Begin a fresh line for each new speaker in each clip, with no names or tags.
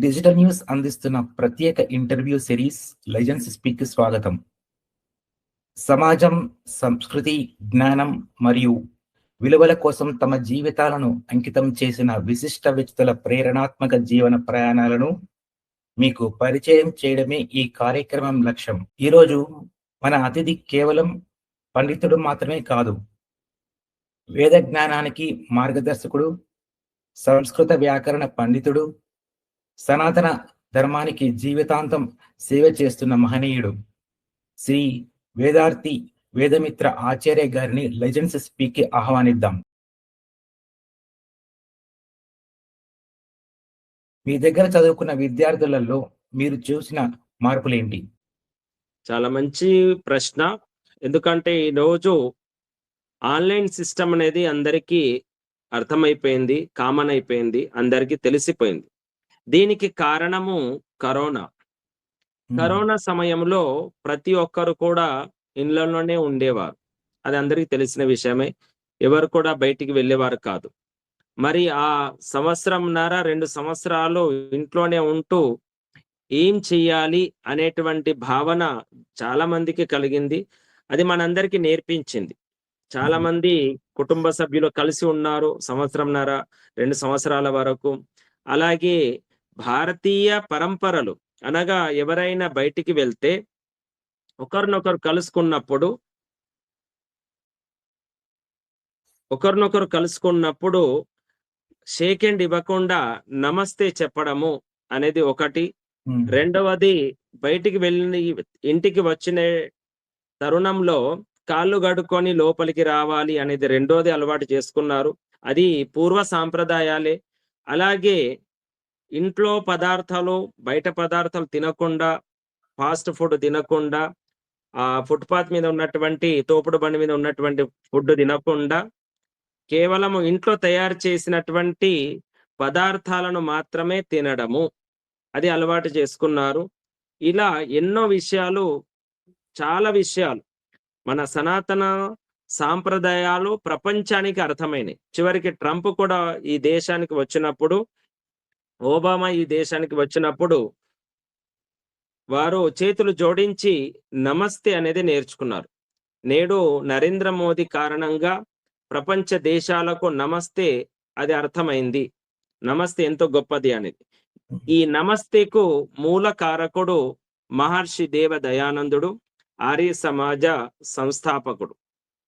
Digital news అందిస్తున్న ప్రత్యేక interview series legends speak స్వాగతం. సమాజం సంస్కృతి జ్ఞానం మరియు విలువల కోసం తమ జీవితాలను అంకితం చేసిన విశిష్ట వ్యక్తుల ప్రేరణాత్మక జీవన ప్రయాణాలను మీకు పరిచయం చేయడమే ఈ కార్యక్రమం లక్ష్యం. ఈరోజు మన అతిథి కేవలం పండితుడు మాత్రమే కాదు వేద జ్ఞానానికి మార్గదర్శకుడు సంస్కృత వ్యాకరణ పండితుడు సనాతన ధర్మానికి జీవితాంతం సేవ చేస్తున్న మహనీయుడు శ్రీ వేదార్థి వేదమిత్ర ఆచార్య గారిని లెజెండ్స్ స్పీక్ ఆహ్వానిద్దాం. మీ దగ్గర చదువుకున్న విద్యార్థులలో మీరు చూసిన మార్పులేంటి?
చాలా మంచి ప్రశ్న. ఎందుకంటే ఈరోజు ఆన్లైన్ సిస్టమ్ అనేది అందరికీ అర్థమైపోయింది కామన్ అయిపోయింది అందరికీ తెలిసిపోయింది. దీనికి కారణము కరోనా. కరోనా సమయంలో ప్రతి ఒక్కరు కూడా ఇళ్ళలోనే ఉండేవారు. అది అందరికీ తెలిసిన విషయమే. ఎవరు కూడా బయటికి వెళ్ళేవారు కాదు. మరి ఆ సంవత్సరంన్నర రెండు సంవత్సరాలు ఇంట్లోనే ఉంటూ ఏం చెయ్యాలి అనేటువంటి భావన చాలా మందికి కలిగింది. అది మనందరికీ నేర్పించింది. చాలా. మంది కుటుంబ సభ్యులు కలిసి ఉన్నారు సంవత్సరంన్నర రెండు సంవత్సరాల వరకు. అలాగే భారతీయ పరంపరలు అనగా ఎవరైనా బయటికి వెళ్తే ఒకరినొకరు కలుసుకున్నప్పుడు ఒకరినొకరు కలుసుకున్నప్పుడు షేక్ హ్యాండ్ ఇవ్వకుండా నమస్తే చెప్పడము అనేది ఒకటి. రెండవది బయటికి వెళ్ళిన ఇంటికి వచ్చిన తరుణంలో కాళ్ళు గడుక్కొని లోపలికి రావాలి అనేది రెండోది అలవాటు చేసుకున్నారు. అది పూర్వ సాంప్రదాయాలే. అలాగే ఇంట్లో పదార్థాలు బయట పదార్థాలు తినకుండా ఫాస్ట్ ఫుడ్ తినకుండా ఆ ఫుట్పాత్ మీద ఉన్నటువంటి తోపుడు బండి మీద ఉన్నటువంటి ఫుడ్ తినకుండా కేవలం ఇంట్లో తయారు చేసినటువంటి పదార్థాలను మాత్రమే తినడము. అది అలవాటు చేసుకున్నారు. ఇలా ఎన్నో విషయాలు చాలా విషయాలు మన సనాతన సాంప్రదాయాలు ప్రపంచానికి అర్థమైనవి చివరికి ట్రంప్ కూడా ఈ దేశానికి వచ్చినప్పుడు ఓబామా ఈ దేశానికి వచ్చినప్పుడు వారు చేతులు జోడించి నమస్తే అనేది నేర్చుకున్నారు. నేడు నరేంద్ర మోదీ కారణంగా ప్రపంచ దేశాలకు నమస్తే అది అర్థమైంది. నమస్తే ఎంతో గొప్పది అనేది. ఈ నమస్తేకు మూల కారకుడు మహర్షి దేవ దయానందుడు ఆర్య సమాజ సంస్థాపకుడు.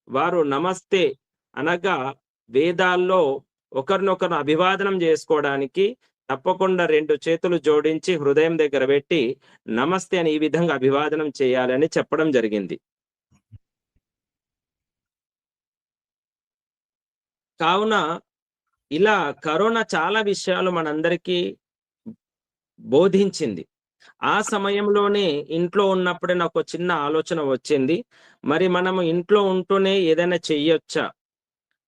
వారు నమస్తే అనగా వేదాల్లో ఒకరినొకరు అభివాదనం చేసుకోవడానికి తప్పకుండా రెండు చేతులు జోడించి హృదయం దగ్గర పెట్టి నమస్తే అని ఈ విధంగా అభివాదనం చేయాలని చెప్పడం జరిగింది. కావున ఇలా కరోనా చాలా విషయాలు మనందరికీ బోధించింది. ఆ సమయంలోనే ఇంట్లో ఉన్నప్పుడే నాకు ఒక చిన్న ఆలోచన వచ్చింది. మరి మనము ఇంట్లో ఉంటూనే ఏదైనా చెయ్యొచ్చా?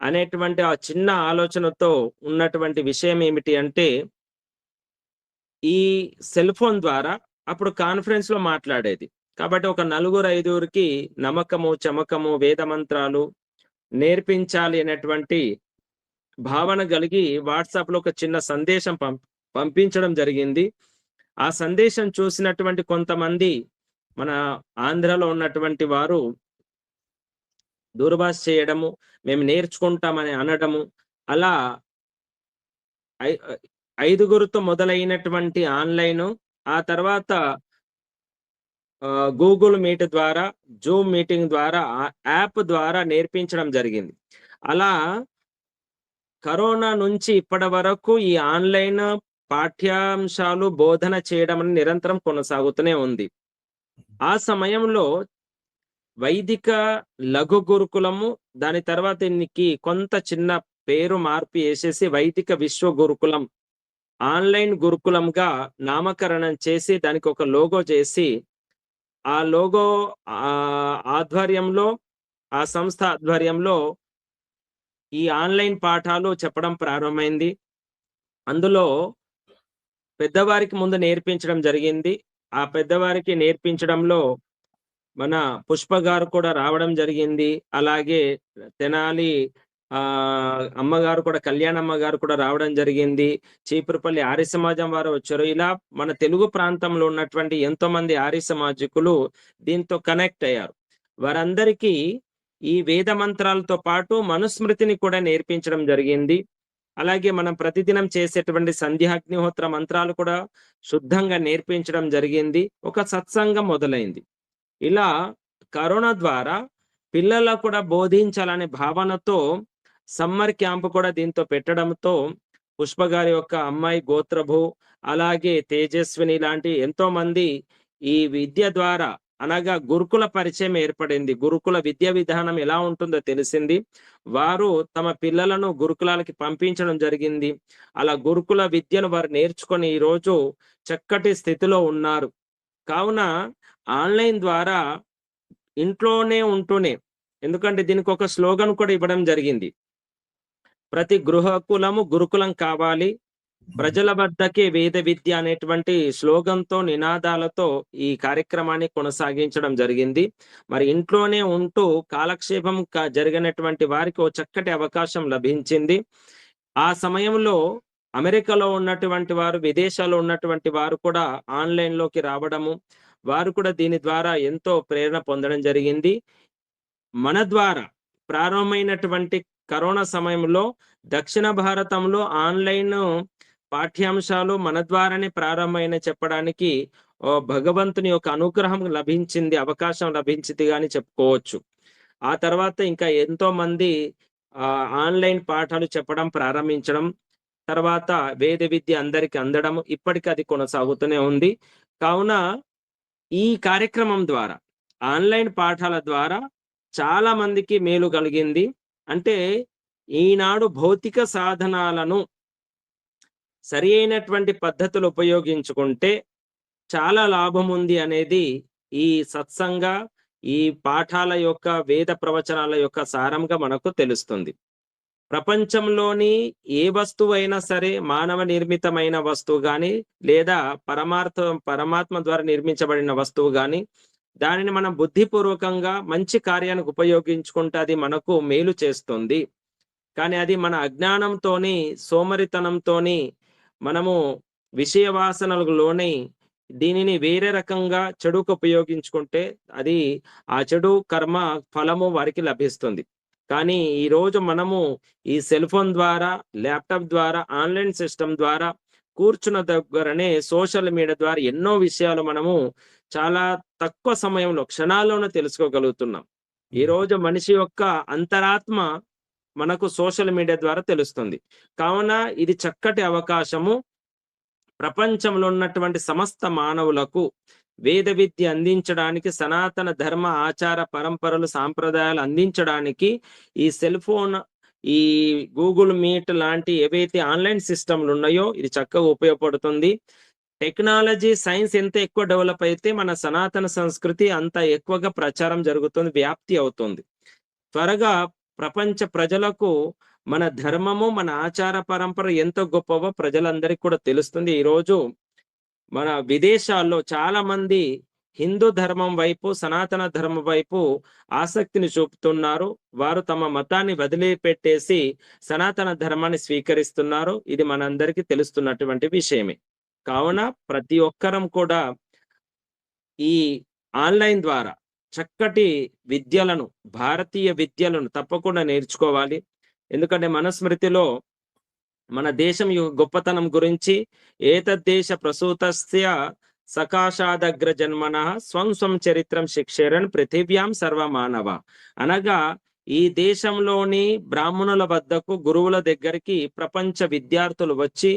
అనేటువంటి ఆ చిన్న ఆలోచనతో ఉన్నటువంటి విషయం ఏమిటి అంటే ఈ సెల్ ఫోన్ ద్వారా అప్పుడు కాన్ఫరెన్స్లో మాట్లాడేది. కాబట్టి ఒక నలుగురు ఐదుగురికి నమ్మకము చమకము వేద మంత్రాలు నేర్పించాలి అనేటువంటి భావన కలిగి వాట్సాప్లో ఒక చిన్న సందేశం పంప్ పంపించడం జరిగింది. ఆ సందేశం చూసినటువంటి కొంతమంది మన ఆంధ్రలో ఉన్నటువంటి వారు దూరభాష చేయడము మేము నేర్చుకుంటామని అనడము అలా ఐదుగురితో మొదలైనటువంటి ఆన్లైన్ ఆ తర్వాత గూగుల్ మీట్ ద్వారా జూమ్ మీటింగ్ ద్వారా ఆ యాప్ ద్వారా నేర్పించడం జరిగింది. అలా కరోనా నుంచి ఇప్పటి వరకు ఈ ఆన్లైన్ పాఠ్యాంశాలు బోధన చేయడం అనేది నిరంతరం కొనసాగుతూనే ఉంది. ఆ సమయంలో వైదిక లఘు గురుకులము దాని తర్వాత దీనికి కొంత చిన్న పేరు మార్పు వేసేసి వైదిక విశ్వ గురుకులం ఆన్లైన్ గురుకులంగా నామకరణం చేసి దానికి ఒక లోగో చేసి ఆ లోగో ఆ ఆధ్వర్యంలో ఆ సంస్థ ఆధ్వర్యంలో ఈ ఆన్లైన్ పాఠాలు చెప్పడం ప్రారంభమైంది. అందులో పెద్దవారికి ముందు నేర్పించడం జరిగింది. ఆ పెద్దవారికి నేర్పించడంలో మన పుష్ప గారు కూడా రావడం జరిగింది. అలాగే తెనాలి ఆ అమ్మగారు కూడా కళ్యాణమ్మ గారు కూడా రావడం జరిగింది. చీపురుపల్లి ఆర్య సమాజం వారు వచ్చారు. ఇలా మన తెలుగు ప్రాంతంలో ఉన్నటువంటి ఎంతో మంది ఆర్య సమాజికులు దీంతో కనెక్ట్ అయ్యారు. వారందరికీ ఈ వేద మంత్రాలతో పాటు మనుస్మృతిని కూడా నేర్పించడం జరిగింది. అలాగే మనం ప్రతిదినం చేసేటువంటి సంధ్యాగ్నిహోత్ర మంత్రాలు కూడా శుద్ధంగా నేర్పించడం జరిగింది. ఒక సత్సంగం మొదలైంది. ఇలా కరోనా ద్వారా పిల్లలకు కూడా బోధించాలనే భావనతో సమ్మర్ క్యాంప్ కూడా దీంతో పెట్టడంతో పుష్ప గారి యొక్క అమ్మాయి గోత్రభు అలాగే తేజస్విని లాంటి ఎంతో మంది ఈ విద్య ద్వారా అనగా గురుకుల పరిచయం ఏర్పడింది. గురుకుల విద్యా విధానం ఎలా ఉంటుందో తెలిసింది. వారు తమ పిల్లలను గురుకులాలకి పంపించడం జరిగింది. అలా గురుకుల విద్యను వారు నేర్చుకొని ఈ రోజు చక్కటి స్థితిలో ఉన్నారు. కావున ఆన్లైన్ ద్వారా ఇంట్లోనే ఉంటూనే ఎందుకంటే దీనికి ఒక స్లోగన్ కూడా ఇవ్వడం జరిగింది. ప్రతి గృహకులము గురుకులం కావాలి. ప్రజల వద్దకే వేద విద్య అనేటువంటి స్లోగన్తో నినాదాలతో ఈ కార్యక్రమాన్ని కొనసాగించడం జరిగింది. మరి ఇంట్లోనే ఉంటూ కాలక్షేపం జరిగినటువంటి వారికి ఓ చక్కటి అవకాశం లభించింది. ఆ సమయంలో అమెరికాలో ఉన్నటువంటి వారు విదేశాల్లో ఉన్నటువంటి వారు కూడా ఆన్లైన్లోకి రావడము వారు కూడా దీని ద్వారా ఎంతో ప్రేరణ పొందడం జరిగింది. మన ద్వారా ప్రారంభమైనటువంటి కరోనా సమయంలో దక్షిణ భారతంలో ఆన్లైన్ పాఠ్యాంశాలు మన ద్వారానే ప్రారంభమైన చెప్పడానికి భగవంతుని యొక్క అనుగ్రహం లభించింది అవకాశం లభించింది కానీ చెప్పుకోవచ్చు. ఆ తర్వాత ఇంకా ఎంతో మంది ఆ ఆన్లైన్ పాఠాలు చెప్పడం ప్రారంభించడం తర్వాత వేద విద్య అందరికి అందడం ఇప్పటికీ అది కొనసాగుతూనే ఉంది. కావున ఈ కార్యక్రమం ద్వారా ఆన్లైన్ పాఠాల ద్వారా చాలా మందికి మేలు కలిగింది. అంటే ఈనాడు భౌతిక సాధనాలను సరి అయినటువంటి పద్ధతులు ఉపయోగించుకుంటే చాలా లాభం ఉంది అనేది ఈ సత్సంగ ఈ పాఠాల యొక్క వేద ప్రవచనాల యొక్క సారంగా మనకు తెలుస్తుంది. ప్రపంచంలోని ఏ వస్తువు అయినా సరే మానవ నిర్మితమైన వస్తువు కానీ లేదా పరమార్థ పరమాత్మ ద్వారా నిర్మించబడిన వస్తువు కానీ దానిని మనం బుద్ధిపూర్వకంగా మంచి కార్యానికి ఉపయోగించుకుంటే అది మనకు మేలు చేస్తుంది. కానీ అది మన అజ్ఞానంతోని సోమరితనంతోని మనము విషయ వాసనలకు లోనై దీనిని వేరే రకంగా చెడుకు ఉపయోగించుకుంటే అది ఆ చెడు కర్మ ఫలము వారికి లభిస్తుంది. కానీ ఈ రోజు మనము ఈ సెల్ ఫోన్ ద్వారా ల్యాప్టాప్ ద్వారా ఆన్లైన్ సిస్టమ్ ద్వారా కూర్చున్న దగ్గరనే సోషల్ మీడియా ద్వారా ఎన్నో విషయాలు మనము చాలా తక్కువ సమయంలో క్షణాల్లోనే తెలుసుకోగలుగుతున్నాం. ఈ రోజు మనిషి యొక్క అంతరాత్మ మనకు సోషల్ మీడియా ద్వారా తెలుస్తుంది. కావున ఇది చక్కటి అవకాశము. ప్రపంచంలో ఉన్నటువంటి సమస్త మానవులకు వేద విద్య అందించడానికి సనాతన ధర్మ ఆచార పరంపరలు సాంప్రదాయాలు అందించడానికి ఈ సెల్ ఫోన్ ఈ గూగుల్ మీట్ లాంటి ఏవైతే ఆన్లైన్ సిస్టమ్లు ఉన్నాయో ఇది చక్కగా ఉపయోగపడుతుంది. టెక్నాలజీ సైన్స్ ఎంత ఎక్కువ డెవలప్ అయితే మన సనాతన సంస్కృతి అంత ఎక్కువగా ప్రచారం జరుగుతుంది వ్యాప్తి అవుతుంది. త్వరగా ప్రపంచ ప్రజలకు మన ధర్మము మన ఆచార పరంపర ఎంత గొప్పవో ప్రజలందరికీ కూడా తెలుస్తుంది. ఈ రోజు మన విదేశాల్లో చాలా మంది హిందూ ధర్మం వైపు సనాతన ధర్మం వైపు ఆసక్తిని చూపుతున్నారు. వారు తమ మతాన్ని వదిలిపెట్టేసి సనాతన ధర్మాన్ని స్వీకరిస్తున్నారు. ఇది మనందరికీ తెలుస్తున్నటువంటి విషయమే. కావున ప్రతి ఒక్కరం కూడా ఈ ఆన్లైన్ ద్వారా చక్కటి విద్యలను భారతీయ విద్యలను తప్పకుండా నేర్చుకోవాలి. ఎందుకంటే మనస్మృతిలో మన దేశం యొక్క గొప్పతనం గురించి ఏతద్దేశ ప్రసూతస్య సకాశాదగ్ర జన్మన స్వం స్వం చరిత్రం శిక్షేరన్ పృథివ్యాం సర్వమానవ. అనగా ఈ దేశంలోని బ్రాహ్మణుల వద్దకు గురువుల దగ్గరికి ప్రపంచ విద్యార్థులు వచ్చి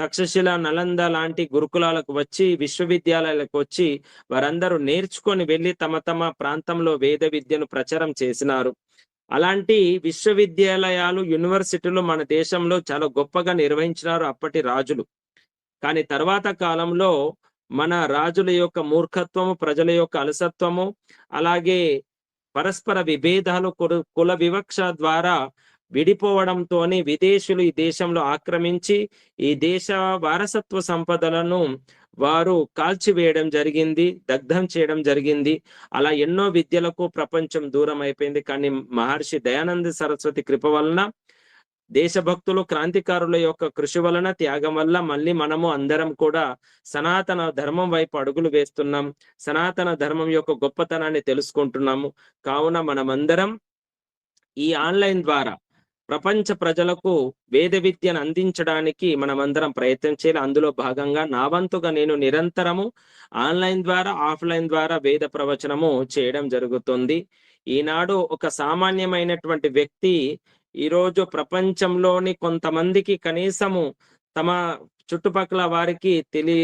తక్షశిల నలంద లాంటి గురుకులాలకు వచ్చి విశ్వవిద్యాలయాలకు వచ్చి వారందరూ నేర్చుకొని వెళ్ళి తమ తమ ప్రాంతంలో వేద విద్యను ప్రచారం చేసినారు. అలాంటి విశ్వవిద్యాలయాలు యూనివర్సిటీలు మన దేశంలో చాలా గొప్పగా నిర్వహించినారు అప్పటి రాజులు. కానీ తర్వాత కాలంలో మన రాజుల యొక్క మూర్ఖత్వము ప్రజల యొక్క అలసత్వము అలాగే పరస్పర విభేదాలు కుల- కుల వివక్ష ద్వారా విడిపోవడంతోనే విదేశీయులు ఈ దేశంలో ఆక్రమించి ఈ దేశ వారసత్వ సంపదలను వారు కాల్చివేయడం జరిగింది దగ్ధం చేయడం జరిగింది. అలా ఎన్నో విద్యలకు ప్రపంచం దూరం అయిపోయింది కానీ మహర్షి దయానంద సరస్వతి కృప వలన దేశభక్తులు క్రాంతికారుల యొక్క కృషి వలన త్యాగం వల్ల మళ్ళీ మనము అందరం కూడా సనాతన ధర్మం వైపు అడుగులు వేస్తున్నాం. సనాతన ధర్మం యొక్క గొప్పతనాన్ని తెలుసుకుంటున్నాము. కావున మనమందరం ఈ ఆన్లైన్ ద్వారా ప్రపంచ ప్రజలకు వేద విద్యను అందించడానికి మనమందరం ప్రయత్నం చేయాలి. అందులో భాగంగా నా వంతుగా నేను నిరంతరము ఆన్లైన్ ద్వారా ఆఫ్లైన్ ద్వారా వేద ప్రవచనము చేయడం జరుగుతుంది. ఈనాడు ఒక సామాన్యమైనటువంటి వ్యక్తి ఈరోజు ప్రపంచంలోని కొంతమందికి కనీసము తమ చుట్టుపక్కల వారికి తెలి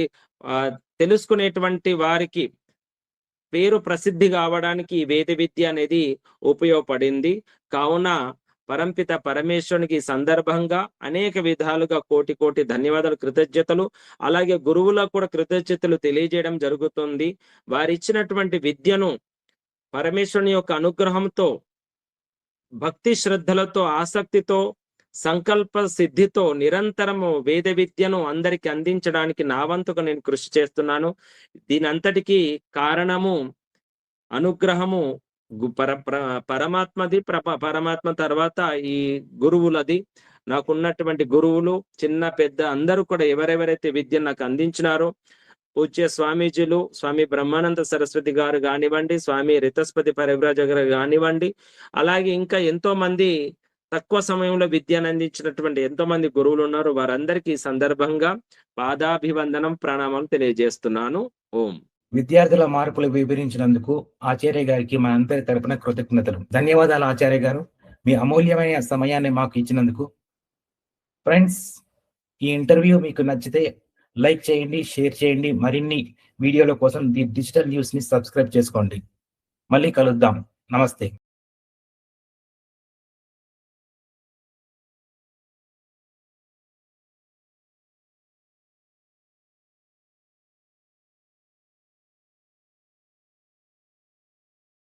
తెలుసుకునేటువంటి వారికి పేరు ప్రసిద్ధి కావడానికి వేద విద్య అనేది ఉపయోగపడింది. కావున పరంపిత పరమేశ్వరునికి సందర్భంగా అనేక విధాలుగా కోటి కోటి ధన్యవాదాలు కృతజ్ఞతలు. అలాగే గురువులకు కూడా కృతజ్ఞతలు తెలియజేయడం జరుగుతుంది. వారిచ్చినటువంటి విద్యను పరమేశ్వరుని యొక్క అనుగ్రహంతో భక్తి శ్రద్ధలతో ఆసక్తితో సంకల్ప సిద్ధితో నిరంతరము వేద విద్యను అందరికి అందించడానికి నా వంతుగా నేను కృషి చేస్తున్నాను. దీనంతటికీ కారణము అనుగ్రహము పర పరమాత్మది ప్రప పరమాత్మ తర్వాత ఈ గురువులది. నాకున్నటువంటి గురువులు చిన్న పెద్ద అందరూ కూడా ఎవరెవరైతే విద్యను నాకు అందించినారో పూజ్య స్వామీజీలు స్వామి బ్రహ్మానంద సరస్వతి గారు కానివ్వండి స్వామి రితస్పతి పరివ్రాజ గారు కానివ్వండి అలాగే ఇంకా ఎంతో మంది తక్కువ సమయంలో విద్యను అందించినటువంటి ఎంతో మంది గురువులు ఉన్నారు. వారందరికీ ఈ సందర్భంగా పాదాభివందనం ప్రణామం తెలియజేస్తున్నాను. ఓం.
విద్యార్థుల మార్పులు వివరించినందుకు ఆచార్య గారికి మనందరి తరపున కృతజ్ఞతలు. ధన్యవాదాలు ఆచార్య గారు. మీ అమూల్యమైన సమయాన్ని మాకు ఇచ్చినందుకు. ఫ్రెండ్స్ ఈ ఇంటర్వ్యూ మీకు నచ్చితే లైక్ చేయండి షేర్ చేయండి. మరిన్ని వీడియోల కోసం ది డిజిటల్ న్యూస్ని సబ్స్క్రైబ్ చేసుకోండి. మళ్ళీ కలుద్దాం. నమస్తే.